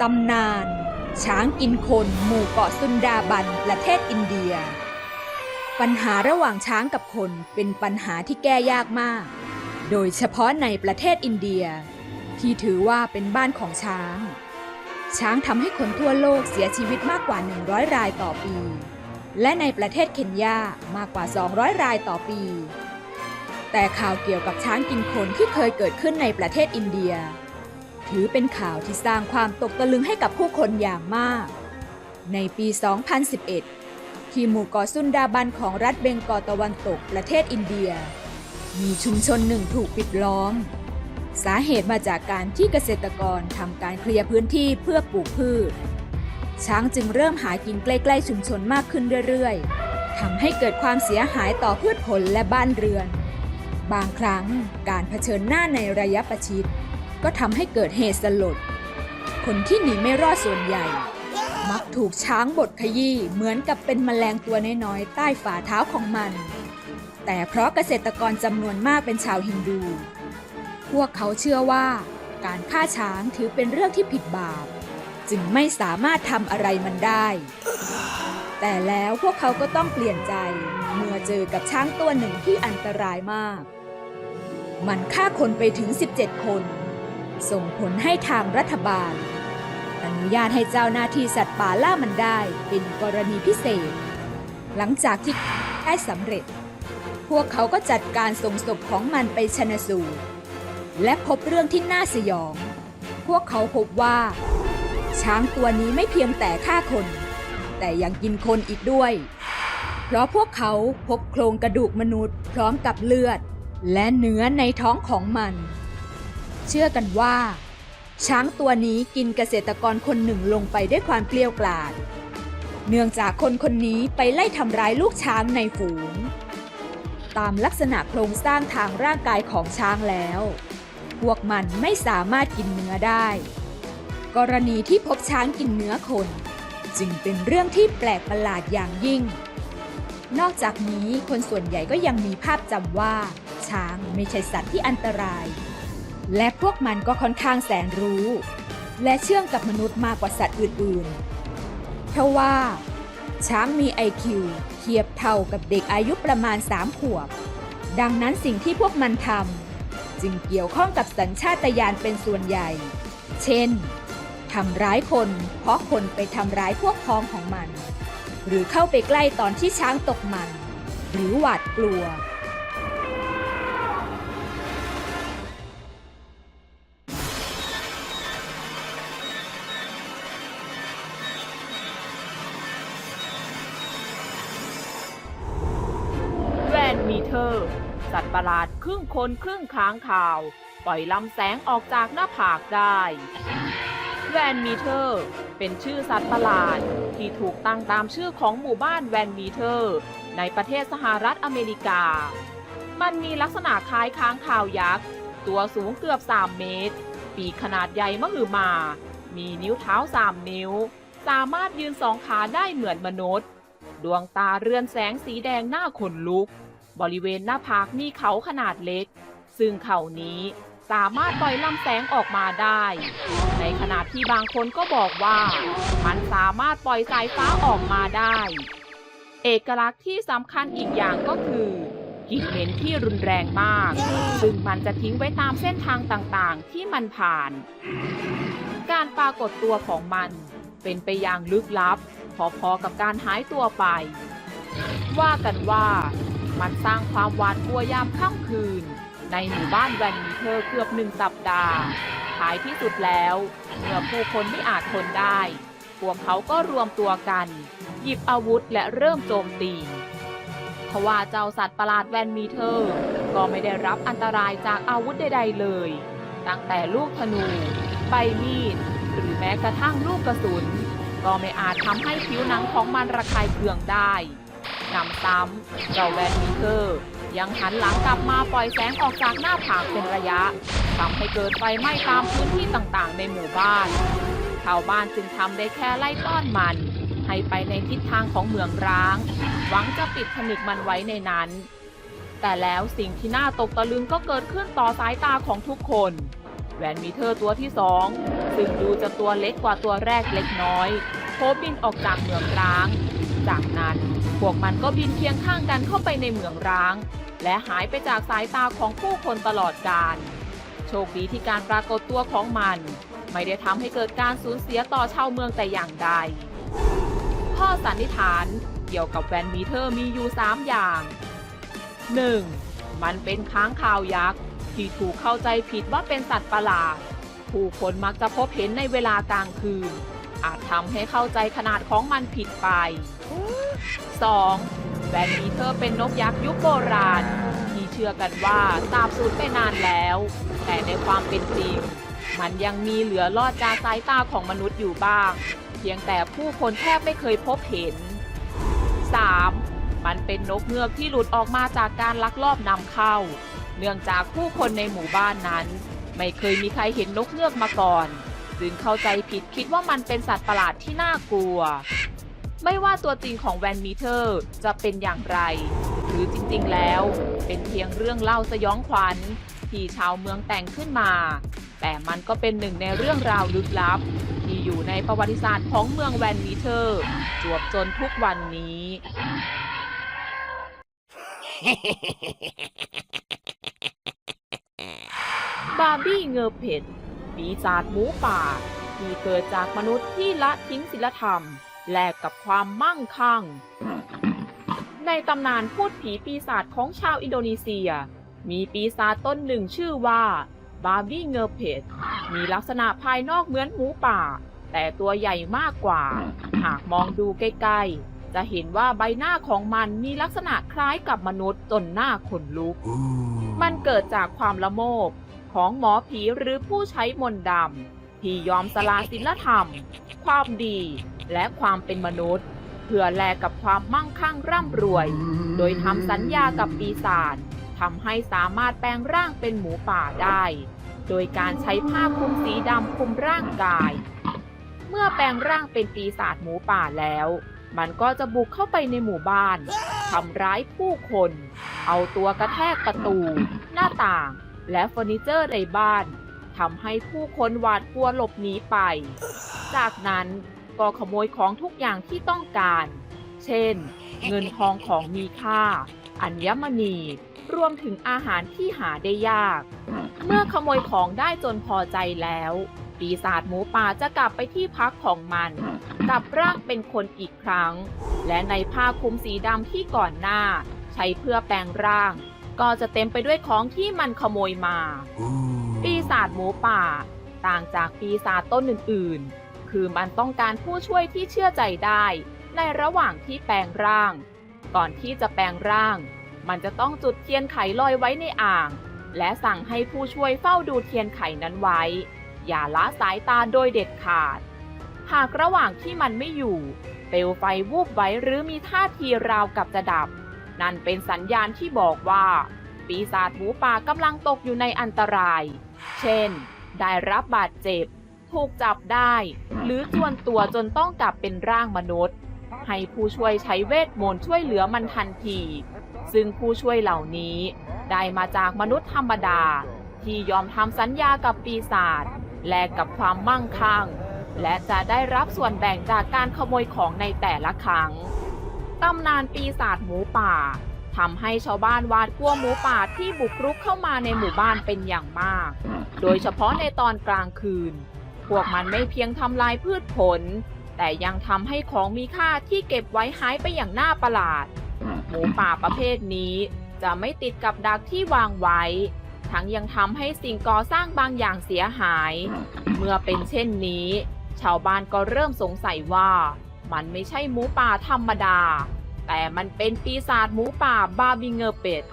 ตำนาน ช้างกินคนหมู่เกาะซุนดาบันประเทศอินเดีย ปัญหาระหว่างช้างกับคนเป็นปัญหาที่แก้ยากมาก โดยเฉพาะในประเทศอินเดีย ที่ถือว่าเป็นบ้านของช้าง ช้างทำให้คนทั่วโลกเสียชีวิตมากกว่า 100 รายต่อปี และในประเทศเคนยามากกว่า 200 รายต่อปี แต่ข่าวเกี่ยวกับช้างกินคนที่เคยเกิดขึ้นในประเทศอินเดีย ถือเป็นข่าวที่สร้างความตกตะลึงให้กับผู้คนอย่างมาก ในปี 2011 ที่หมู่เกาะซุนดาบันของรัฐเบงกอลตะวันตกประเทศอินเดีย มีชุมชนหนึ่งถูกปิดล้อม สาเหตุมาจากการที่เกษตรกรทำการเคลียร์พื้นที่เพื่อปลูกพืช ช้างจึงเริ่มหากินใกล้ๆชุมชนมากขึ้นเรื่อยๆทำให้เกิดความเสียหายต่อพืชผลและบ้านเรือน บางครั้งการเผชิญหน้าในระยะประชิด ก็ทำให้เกิดเหตุสลด คนที่หนีไม่รอดส่วนใหญ่ มักถูกช้างบดขยี้เหมือนกับเป็นแมลงตัวน้อยๆใต้ฝ่าเท้าของมัน แต่เพราะเกษตรกรจำนวนมากเป็นชาวฮินดู พวกเขาเชื่อว่า การฆ่าช้างถือเป็นเรื่องที่ผิดบาป จึงไม่สามารถทำอะไรมันได้ แต่แล้วพวกเขาก็ต้องเปลี่ยนใจเมื่อเจอกับช้างตัวหนึ่งที่อันตรายมากมันฆ่าคนไปถึง 17 คน ส่งผลให้ทางรัฐบาล อนุญาตให้เจ้าหน้าที่สัตว์ป่าล่ามันได้เป็นกรณีพิเศษ หลังจากที่ได้สำเร็จ พวกเขาก็จัดการส่งศพของมันไปชนะสูตรและพบเรื่องที่น่าสยอง พวกเขาพบว่า ช้างตัวนี้ไม่เพียงแต่ฆ่าคน แต่ยังกินคนอีกด้วย เพราะพวกเขาพบโครงกระดูกมนุษย์พร้อมกับเลือด และเนื้อในท้องของมัน เชื่อกันว่า ช้างตัวนี้กินเกษตรกรคนหนึ่งลงไปด้วยความเกลี้ยวกล่อมเนื่องจากคนคนนี้ไปไล่ทำร้ายลูกช้างในฝูง ตามลักษณะโครงสร้างทางร่างกายของช้างแล้ว พวกมันไม่สามารถกินเนื้อได้ กรณีที่พบช้างกินเนื้อคน จึงเป็นเรื่องที่แปลกประหลาดอย่างยิ่ง นอกจากนี้คนส่วนใหญ่ก็ยังมีภาพจำว่า ช้างไม่ใช่สัตว์ที่อันตราย และพวกมันก็ค่อนข้างแสนรู้ และเชื่องกับมนุษย์มากกว่าสัตว์อื่นๆ เพราะว่า ช้างมี IQ เทียบเท่ากับเด็กอายุประมาณ 3 ขวบ ดังนั้นสิ่งที่พวกมันทำจึงเกี่ยวข้องกับสัญชาตญาณเป็นส่วนใหญ่ เช่นทำร้ายคนเพราะคนไปทำร้ายพวกพ้องของมัน หรือเข้าไปใกล้ตอนที่ช้างตกมัน หรือหวาดกลัว วนมีเทอสัตว์ประหลาดครึ่งคนครึ่งค้างข่าว ปล่อยลำแสงออกจากหน้าผากได้แวนมีเทอร์ เป็นชื่อสัตว์ประหลาด ที่ถูกตั้งตามชื่อของหมู่บ้านแวนมีเทอร์ ในประเทศสหรัฐอเมริกา มันมีลักษณะคล้ายค้างคาวยักษ์ ตัวสูงเกือบ 3 เมตร ปีกขนาดใหญ่มหึมา มีนิ้วเท้า 3 นิ้ว สามารถยืนสองขาได้เหมือนมนุษย์ ดวงตาเรือนแสงสีแดงหน้าขนลุก บริเวณหน้าผากมีเขาขนาดเล็ก ซึ่งเขานี้สามารถปล่อยลำแสงออกมาได้ ในขณะที่บางคนก็บอกว่า มันสามารถปล่อยสายฟ้าออกมาได้ เอกลักษณ์ที่สำคัญอีกอย่างก็คือกลิ่นเหม็นที่รุนแรงมาก ซึ่งมันจะทิ้งไว้ตามเส้นทางต่างๆ ที่มันผ่าน การปรากฏตัวของมันเป็นไปอย่างลึกลับ พอๆกับการหายตัวไป ว่ากันว่า มันสร้างความหวาดกลัวยามค่ำคืน ในหมู่บ้านแวนมีเทอเกือบหนึ่งสัปดาห์ท้ายที่สุดแล้ว เมื่อผู้คนไม่อาจทนได้ พวกเขาก็รวมตัวกัน หยิบอาวุธและเริ่มโจมตีทว่าเจ้าสัตว์ประหลาดแวนมีเทอก็ไม่ได้รับอันตรายจากอาวุธใดๆเลย ตั้งแต่ลูกธนู ใบมีด หรือแม้กระทั่งลูกกระสุน ก็ไม่อาจทำให้ผิวหนังของมันระคายเคืองได้ นำซ้ำเจ้าแวนมีเทอร์ ยังหันหลังกลับมาปล่อยแสงออกจากหน้าผากเป็นระยะทำให้เกิดไฟไหม้ตามพื้นที่ต่างๆ ในหมู่บ้านชาวบ้านจึงทำได้แค่ไล่ต้อนมัน ให้ไปในทิศทางของเมืองร้าง หวังจะปิดผนึกมันไว้ในนั้น แต่แล้วสิ่งที่น่าตกตะลึงก็เกิดขึ้นต่อสายตาของทุกคนแวนมีเทอร์ตัวที่สองซึ่งดูจะตัวเล็กกว่าตัวแรกเล็กน้อยโผบินออกจากเหมืองร้าง จากนั้น วกมันก็บินเคียงข้างกันเข้าไปในเหมืองร้าง และหายไปจากสายตาของผู้คนตลอดกาลโชคดีที่การปรากฏตัวของมัน ไม่ได้ทำให้เกิดการสูญเสียต่อชาวเมืองแต่อย่างใด ข้อสันนิษฐานเกี่ยวกับแวนมีเทอร์มีอยู่ 3 อย่าง 1. มันเป็นค้างคาวยักษ์ที่ถูกเข้าใจผิดว่าเป็นสัตว์ประหลาด ผู้คนมักจะพบเห็นในเวลากลางคืน อาจทำให้เข้าใจขนาดของมันผิดไป 2. แวนมีเทอร์เป็นนกยักษ์ยุคโบราณ ที่เชื่อกันว่าสาบสูญไปนานแล้ว แต่ในความเป็นจริง มันยังมีเหลือรอดจากสายตาของมนุษย์อยู่บ้าง เพียงแต่ผู้คนแทบไม่เคยพบเห็น 3. มันเป็นนกเงือกที่หลุดออกมาจากการลักลอบนำเข้า เนื่องจากผู้คนในหมู่บ้านนั้น ไม่เคยมีใครเห็นนกเงือกมาก่อน จึงเข้าใจผิดคิดว่ามันเป็นสัตว์ประหลาดที่น่ากลัว ไม่ว่าตัวจริงของแวนมีเทอร์จะเป็นอย่างไร หรือจริงๆแล้ว เป็นเพียงเรื่องเล่าสยองขวัญ ที่ชาวเมืองแต่งขึ้นมา แต่มันก็เป็นหนึ่งในเรื่องราวลึกลับ ที่อยู่ในประวัติศาสตร์ของเมืองแวนมีเทอร์ จวบจนทุกวันนี้ บาร์บี้เงอเพชรปีศาจหมูป่า ที่เกิดจากมนุษย์ที่ละทิ้งศีลธรรม แลกกับความมั่งคั่ง ในตำนานพูดผีปีศาจของชาวอินโดนีเซีย มีปีศาจต้นหนึ่งชื่อว่าบาร์บี้เงอเพชรมีลักษณะภายนอกเหมือนหมูป่า แต่ตัวใหญ่มากกว่า หากมองดูใกล้ๆ จะเห็นว่าใบหน้าของมันมีลักษณะคล้ายกับมนุษย์จนหน้าขนลุก มันเกิดจากความละโมบของหมอผีหรือผู้ใช้มนต์ดำที่ยอมสละศีลธรรม ความดี และความเป็นมนุษย์ เพื่อแลกกับความมั่งคั่งร่ำรวย โดยทำสัญญากับปีศาจทำให้สามารถแปลงร่างเป็นหมูป่าได้ โดยการใช้ผ้าคลุมสีดำคลุมร่างกาย เมื่อแปลงร่างเป็นปีศาจหมูป่าแล้ว มันก็จะบุกเข้าไปในหมู่บ้านทำร้ายผู้คน เอาตัวกระแทกประตู หน้าต่าง และเฟอร์นิเจอร์ในบ้านทำให้ผู้คนหวาดกลัวหลบหนีไป จากนั้น ก็ขโมยของทุกอย่างที่ต้องการ เช่น เงินทองของมีค่า อัญมณี รวมถึงอาหารที่หาได้ยาก เมื่อขโมยของได้จนพอใจแล้ว ปีศาจหมูป่าจะกลับไปที่พักของมัน กลับร่างเป็นคนอีกครั้ง และในผ้าคลุมสีดำที่ก่อนหน้า ใช้เพื่อแปลงร่าง ก็จะเต็มไปด้วยของที่มันขโมยมา ปีศาจหมูป่า ต่างจากปีศาจต้นอื่นๆ คือมันต้องการผู้ช่วยที่เชื่อใจได้ ในระหว่างที่แปลงร่าง ก่อนที่จะแปลงร่าง มันจะต้องจุดเทียนไขลอยไว้ในอ่าง และสั่งให้ผู้ช่วยเฝ้าดูเทียนไขนั้นไว้ อย่าละสายตาโดยเด็ดขาด หากระหว่างที่มันไม่อยู่ เปลวไฟวูบไว้หรือมีท่าทีราวกับจะดับ นั่นเป็นสัญญาณที่บอกว่า ปีศาจหมูป่ากำลังตกอยู่ในอันตราย เช่น ได้รับบาดเจ็บ ถูกจับได้ หรือจวนตัวจนต้องกลับเป็นร่างมนุษย์ ให้ผู้ช่วยใช้เวทมนต์ช่วยเหลือมันทันที ซึ่งผู้ช่วยเหล่านี้ได้มาจากมนุษย์ธรรมดา ที่ยอมทำสัญญากับปีศาจแลกกับความมั่งคั่ง และจะได้รับส่วนแบ่งจากการขโมยของในแต่ละครั้งตำนานปีศาจหมูป่าทำให้ชาวบ้านหวาดกลัวหมูป่าที่บุกรุกเข้ามาในหมู่บ้านเป็นอย่างมาก โดยเฉพาะในตอนกลางคืน พวกมันไม่เพียงทำลายพืชผล แต่ยังทำให้ของมีค่าที่เก็บไว้หายไปอย่างน่าประหลาด หมูป่าประเภทนี้จะไม่ติดกับดักที่วางไว้ ทั้งยังทำให้สิ่งก่อสร้างบางอย่างเสียหาย เมื่อเป็นเช่นนี้ ชาวบ้านก็เริ่มสงสัยว่า มันไม่ใช่หมูป่าธรรมดา แต่มันเป็นปีศาจหมูป่าบาบิเงอร์เป็ด